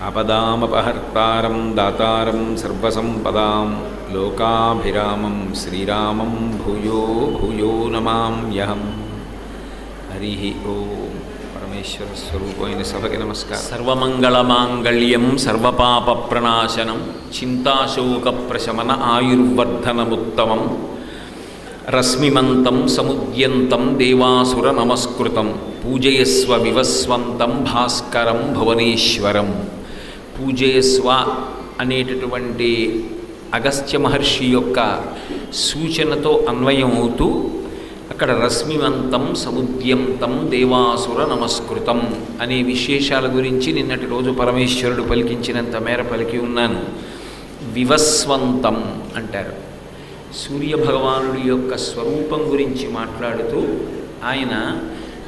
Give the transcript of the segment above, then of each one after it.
ఆపదామపహర్తారం దాతారం సర్వసంపదాం లోకాభిరామం శ్రీరామం భూయో భూయో నమామ్యహం హరి ఓం పరమేశ్వర స్వరూపమైన సభకి నమస్కారం సర్వమంగళమాంగళ్యం సర్వపాప ప్రణాశనం చింతాశోక ప్రశమన ఆయుర్వర్ధనముత్తమం రశ్మిమంతం సముద్యంతం దేవాసుర నమస్కృతం పూజయస్వ వివస్వంతం భాస్కరం భువనేశ్వరం పూజయస్వ అనేటటువంటి అగస్త్య మహర్షి యొక్క సూచనతో అన్వయం అవుతూ అక్కడ రశ్మివంతం సముద్యంతం దేవాసుర నమస్కృతం అనే విశేషాల గురించి నిన్నటి రోజు పరమేశ్వరుడు పలికించినంత మేర పలికి ఉన్నాను. వివస్వంతం అంటారు. సూర్య భగవానుడి యొక్క స్వరూపం గురించి మాట్లాడుతూ ఆయన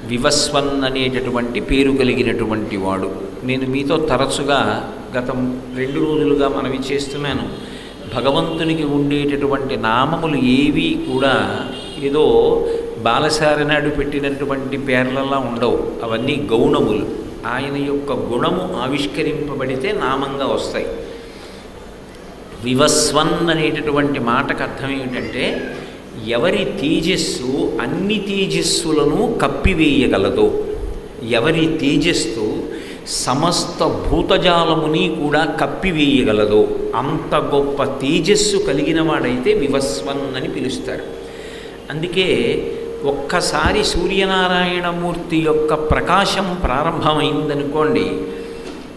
వివస్వన్ అనేటటువంటి పేరు కలిగినటువంటి వాడు. నేను మీతో తరచుగా గత రెండు రోజులుగా మనవి చేస్తున్నాను. భగవంతునికి ఉండేటటువంటి నామములు ఏవి కూడా ఏదో బాలసారి నాడు పెట్టినటువంటి పేర్లలా ఉండవు. అవన్నీ గౌణములు. ఆయన యొక్క గుణము ఆవిష్కరింపబడితే నామంగా వస్తాయి. వివస్వన్ అనేటటువంటి మాటకు అర్థం ఏమిటంటే ఎవరి తేజస్సు అన్ని తేజస్సులను కప్పివేయగలదో ఎవరి తేజస్సు సమస్త భూతజాలముని కూడా కప్పివేయగలదో అంత గొప్ప తేజస్సు కలిగిన వాడైతే వివస్వన్ అని పిలుస్తారు. అందుకే ఒక్కసారి సూర్యనారాయణమూర్తి యొక్క ప్రకాశం ప్రారంభమైందనుకోండి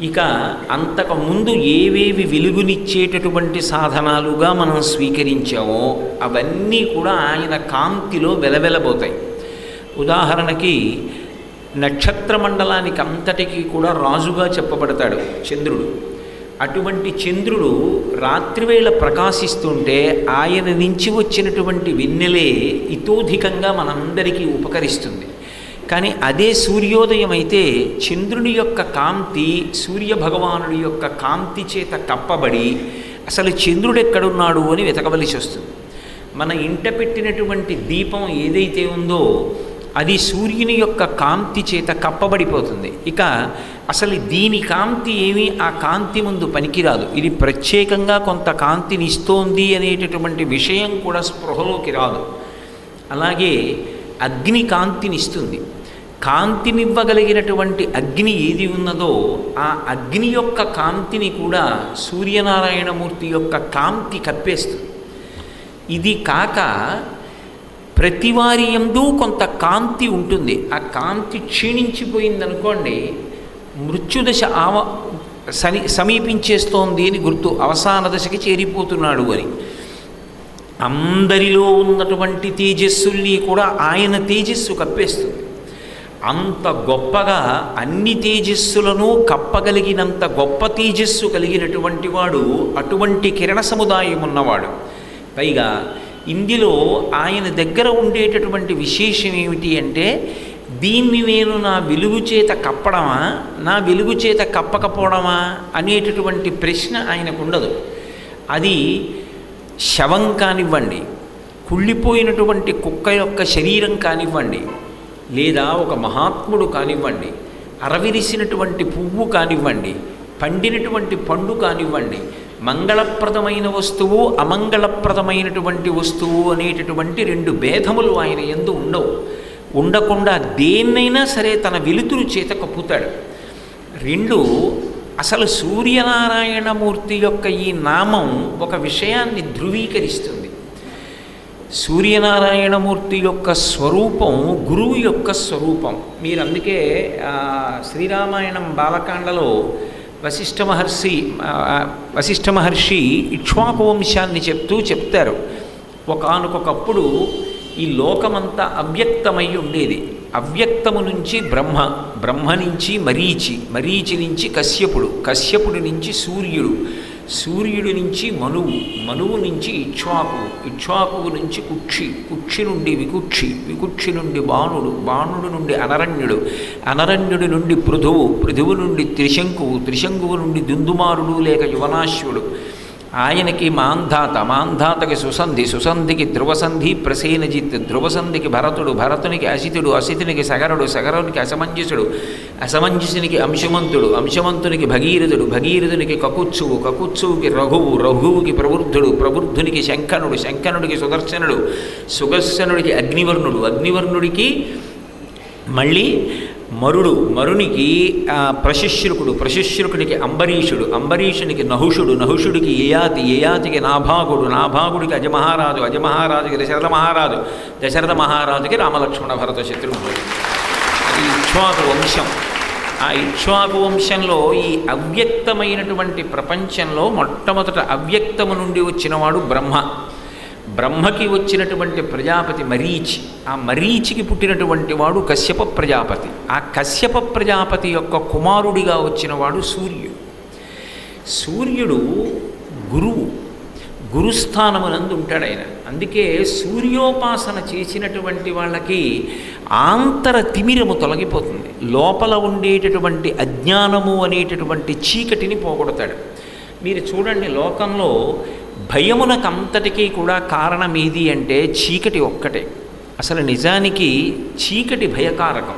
ఇక అంతకు ముందు ఏవేవి వెలుగునిచ్చేటటువంటి సాధనాలుగా మనం స్వీకరించామో అవన్నీ కూడా ఆయన కాంతిలో వెలవెలబోతాయి. ఉదాహరణకి నక్షత్ర మండలానికి అంతటికీ కూడా రాజుగా చెప్పబడతాడు చంద్రుడు. అటువంటి చంద్రుడు రాత్రివేళ ప్రకాశిస్తుంటే ఆయన నుంచి వచ్చినటువంటి వెన్నెలే ఇతోధికంగా మనందరికీ ఉపకరిస్తుంది. కానీ అదే సూర్యోదయం అయితే చంద్రుని యొక్క కాంతి సూర్య భగవానుడి యొక్క కాంతి చేత కప్పబడి అసలు చంద్రుడు ఎక్కడున్నాడు అని వెతకవలసి వస్తుంది. మన ఇంట పెట్టినటువంటి దీపం ఏదైతే ఉందో అది సూర్యుని యొక్క కాంతి చేత కప్పబడిపోతుంది. ఇక అసలు దీని కాంతి ఏమి ఆ కాంతి ముందు పనికిరాదు. ఇది ప్రత్యేకంగా కొంత కాంతిని ఇస్తోంది అనేటటువంటి విషయం కూడా స్పృహలోకి రాదు. అలాగే అగ్ని కాంతినిస్తుంది కాంతినివ్వగలిగినటువంటి అగ్ని ఏది ఉన్నదో ఆ అగ్ని యొక్క కాంతిని కూడా సూర్యనారాయణమూర్తి యొక్క కాంతి కప్పేస్తుంది. ఇది కాక ప్రతివారి ఎందు కొంత కాంతి ఉంటుంది. ఆ కాంతి క్షీణించిపోయిందనుకోండి మృత్యుదశ ఆవ సని సమీపించేస్తోంది అని గుర్తు అవసాన దశకి చేరిపోతున్నాడు అని. అందరిలో ఉన్నటువంటి తేజస్సుల్ని కూడా ఆయన తేజస్సు కప్పేస్తుంది. అంత గొప్పగా అన్ని తేజస్సులను కప్పగలిగినంత గొప్ప తేజస్సు కలిగినటువంటి వాడు అటువంటి కిరణ సముదాయం ఉన్నవాడు. పైగా ఇందులో ఆయన దగ్గర ఉండేటటువంటి విశేషం ఏమిటి అంటే దీన్ని నేను నా వెలుగు చేత కప్పడమా? నా వెలుగు చేత కప్పకపోవడమా? అనేటటువంటి ప్రశ్న ఆయనకు ఉండదు అది శవం కానివ్వండి కుళ్ళిపోయినటువంటి కుక్క యొక్క శరీరం కానివ్వండి లేదా ఒక మహాత్ముడు కానివ్వండి అరవిరిసినటువంటి పువ్వు కానివ్వండి పండినటువంటి పండు కానివ్వండి మంగళప్రదమైన వస్తువు అమంగళప్రదమైనటువంటి వస్తువు అనేటటువంటి రెండు భేదములు ఆయన ఎందు ఉండవు. ఉండకుండా దేన్నైనా సరే తన వెలుతురు చేత కప్పుతాడు. రెండు అసలు సూర్యనారాయణమూర్తి యొక్క ఈ నామం ఒక విషయాన్ని ధృవీకరిస్తుంది. సూర్యనారాయణమూర్తి యొక్క స్వరూపం గురువు యొక్క స్వరూపం. మీరు అందుకే శ్రీరామాయణం బాలకాండలో వశిష్ఠ మహర్షి వశిష్ఠ మహర్షి ఇక్ష్వాకువంశాన్ని చెప్తూ చెప్తారు. ఒకనకొకప్పుడు ఈ లోకమంతా అవ్యక్తమై ఉండేది. అవ్యక్తము నుంచి బ్రహ్మ బ్రహ్మ నుంచి మరీచి మరీచి నుంచి కశ్యపుడు కశ్యపుడి నుంచి సూర్యుడు. సూర్యుడి నుంచి మనువు మనువు నుంచి ఇక్ష్వాకు ఇక్ష్వాకువు నుంచి కుక్షి కుక్షి నుండి వికుక్షి వికుక్షి నుండి బాణుడు బాణుడు నుండి అనరణ్యుడు అనరణ్యుడి నుండి పృథువు పృథువు నుండి త్రిశంకువు త్రిశంకువు నుండి దుందుమారుడు లేక యువనాశ్వుడు. ఆయనకి మాంధాత మాంధాతకి సుసంధి సుసంధికి ధ్రువసంధి ప్రసేనజిత్ ధ్రువసంధికి భరతుడు భరతునికి అసితుడు అసితునికి సగరుడు సగరునికి అసమంజసుడు అసమంజసునికి అంశమంతుడు అంశమంతునికి భగీరథుడు భగీరథునికి కకుత్సువు కకుత్సువుకి రఘువు రఘువుకి ప్రవృద్ధుడు ప్రవృద్ధునికి శంకనుడు శంకనుడికి సుదర్శనుడు సుదర్శనుడికి అగ్నివర్ణుడు అగ్నివర్ణుడికి మళ్ళీ మరుడు మరునికి ప్రశిష్యుకుడు ప్రశిశ్రుకుడు ప్రశిశ్రుకుడికి అంబరీషుడు అంబరీషునికి నహుషుడు నహుషుడికి యయాతి యయాతికి నాభాగుడు నాభాగుడికి అజమహారాజు అజమహారాజుకి దశరథ మహారాజు దశరథ మహారాజుకి రామలక్ష్మణ భరత శత్రుఘ్నుడు అది ఇక్ష్వాకు వంశం. ఆ ఇక్ష్వాకు వంశంలో ఈ అవ్యక్తమైనటువంటి ప్రపంచంలో మొట్టమొదట అవ్యక్తము నుండి వచ్చినవాడు బ్రహ్మ. బ్రహ్మకి వచ్చినటువంటి ప్రజాపతి మరీచి ఆ మరీచికి పుట్టినటువంటి వాడు కశ్యప ప్రజాపతి. ఆ కశ్యప ప్రజాపతి యొక్క కుమారుడిగా వచ్చినవాడు సూర్యుడు. సూర్యుడు గురువు గురుస్థానమునందు ఉంటాడు ఆయన. అందుకే సూర్యోపాసన చేసినటువంటి వాళ్ళకి ఆంతర తిమిరము తొలగిపోతుంది. లోపల ఉండేటటువంటి అజ్ఞానము అనేటటువంటి చీకటిని పోగొడతాడు. మీరు చూడండి లోకంలో భయమునకంతటికీ కూడా కారణం ఏది అంటే చీకటి ఒక్కటే. అసలు నిజానికి చీకటి భయకారకం.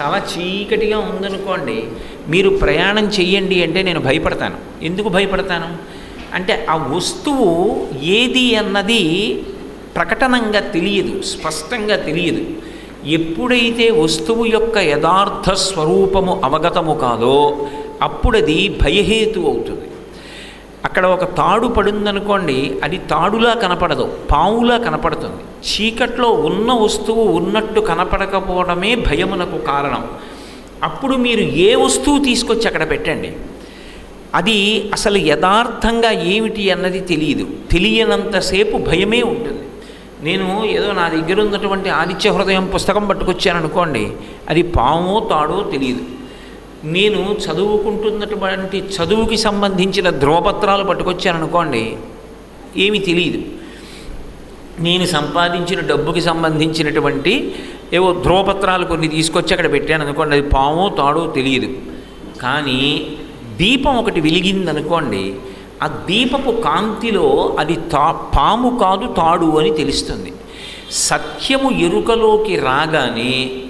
చాలా చీకటిగా ఉందనుకోండి మీరు ప్రయాణం చెయ్యండి అంటే నేను భయపడతాను. ఎందుకు భయపడతాను? అంటే ఆ వస్తువు ఏది అన్నది ప్రకటనంగా తెలియదు స్పష్టంగా తెలియదు. ఎప్పుడైతే వస్తువు యొక్క యథార్థ స్వరూపము అవగతము కాదో అప్పుడది భయహేతు అవుతుంది. అక్కడ ఒక తాడు పడిందనుకోండి అది తాడులా కనపడదు పావులా కనపడుతుంది. చీకట్లో ఉన్న వస్తువు ఉన్నట్టు కనపడకపోవడమే భయమునకు కారణం. అప్పుడు మీరు ఏ వస్తువు తీసుకొచ్చి అక్కడ పెట్టండి? అది అసలు యథార్థంగా ఏమిటి అన్నది తెలియదు. తెలియనంతసేపు భయమే ఉంటుంది. నేను ఏదో నా దగ్గర ఉన్నటువంటి ఆదిత్య హృదయం పుస్తకం పట్టుకొచ్చాను అనుకోండి అది పామో తాడో తెలియదు. నేను చదువుకుంటున్నటువంటి చదువుకి సంబంధించిన ధ్రువపత్రాలు పట్టుకొచ్చాను అనుకోండి ఏమీ తెలియదు నేను సంపాదించిన డబ్బుకి సంబంధించినటువంటి ఏవో ధ్రువపత్రాలు కొన్ని తీసుకొచ్చి అక్కడ పెట్టాను అనుకోండి అది పామో తాడో తెలియదు కానీ దీపం ఒకటి వెలిగిందనుకోండి ఆ దీపపు కాంతిలో అది తా పాము కాదు తాడు అని తెలుస్తుంది. సత్యము ఎరుకలోకి రాగానే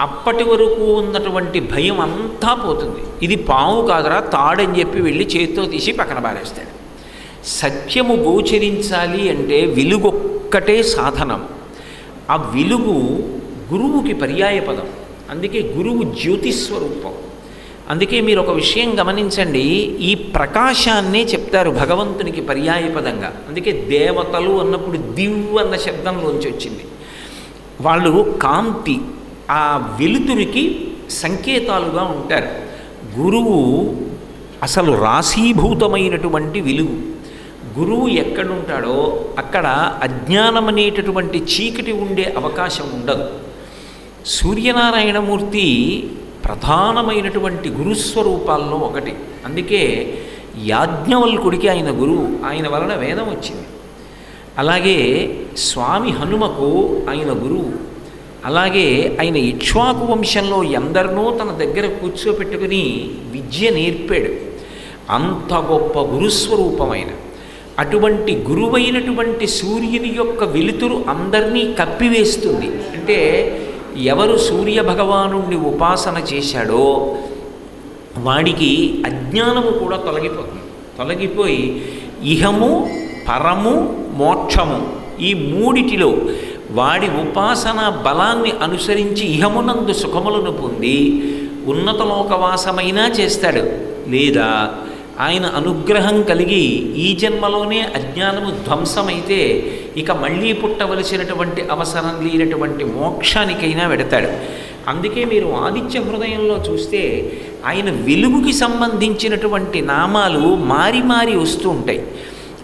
అప్పటి వరకు ఉన్నటువంటి భయం అంతా పోతుంది. ఇది పాము కాదురా తాడని చెప్పి వెళ్ళి చేతితో తీసి పక్కన పారేస్తాడు. సత్యము గోచరించాలి అంటే వెలుగొక్కటే సాధనం. ఆ వెలుగు గురువుకి పర్యాయపదం అందుకే గురువు జ్యోతిస్వరూపం. అందుకే మీరు ఒక విషయం గమనించండి ఈ ప్రకాశాన్నే చెప్తారు భగవంతునికి పర్యాయపదంగా అందుకే దేవతలు అన్నప్పుడు దివ్ అన్న శబ్దంలోంచి వచ్చింది. వాళ్ళు కాంతి ఆ వెలుతురికి సంకేతాలుగా ఉంటారు. గురువు అసలు రాశీభూతమైనటువంటి వెలుగు. గురువు ఎక్కడుంటాడో అక్కడ అజ్ఞానం అనేటటువంటి చీకటి ఉండే అవకాశం ఉండదు. సూర్యనారాయణమూర్తి ప్రధానమైనటువంటి గురుస్వరూపాల్లో ఒకటి. అందుకే యాజ్ఞవల్కుడికి ఆయన గురువు. ఆయన వలన వేదం వచ్చింది. అలాగే స్వామి హనుమకు ఆయన గురువు. అలాగే ఆయన ఇక్ష్వాకు వంశంలో ఎందరినో తన దగ్గర కూర్చోపెట్టుకుని విద్య నేర్పాడు. అంత గొప్ప గురుస్వరూపమైన అటువంటి గురువైనటువంటి సూర్యుని యొక్క వెలుతురు అందరినీ కప్పివేస్తుంది. అంటే ఎవరు సూర్య భగవానుణ్ణి ఉపాసన చేశాడో వాడికి అజ్ఞానము కూడా తొలగిపోతుంది. తొలగిపోయి ఇహము పరము మోక్షము ఈ మూడిటిలో వాడి ఉపాసన బలాన్ని అనుసరించి ఇహమునందు సుఖములను పొంది ఉన్నత లోకవాసమైనా చేస్తాడు. లేదా ఆయన అనుగ్రహం కలిగి ఈ జన్మలోనే అజ్ఞానము ధ్వంసమైతే ఇక మళ్ళీ పుట్టవలసినటువంటి అవసరం లేనటువంటి మోక్షానికైనా వెడతాడు అందుకే మీరు ఆదిత్య హృదయంలో చూస్తే ఆయన వెలుగుకి సంబంధించినటువంటి నామాలు మారి మారి వస్తూ ఉంటాయి.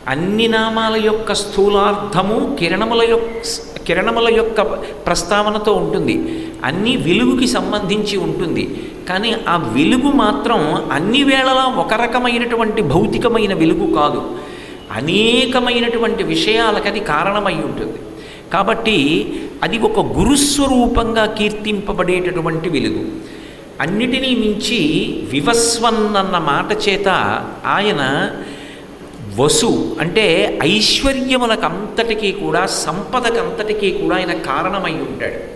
అన్ని నామాల యొక్క స్థూలార్థము కిరణముల యొక్క కిరణముల యొక్క ప్రస్తావనతో ఉంటుంది. అన్ని వెలుగుకి సంబంధించి ఉంటుంది. కానీ ఆ వెలుగు మాత్రం అన్ని వేళలా ఒక రకమైనటువంటి భౌతికమైన వెలుగు కాదు. అనేకమైనటువంటి విషయాలకు అది కారణమై ఉంటుంది. కాబట్టి అది ఒక గురుస్వరూపంగా కీర్తింపబడేటటువంటి వెలుగు. అన్నిటినీ మించి వివస్వన్ అన్న మాట చేత ఆయన వసు అంటే ఐశ్వర్యములకంతటికీ కూడా సంపదకంతటికీ కూడా ఆయన కారణమై ఉంటాడు.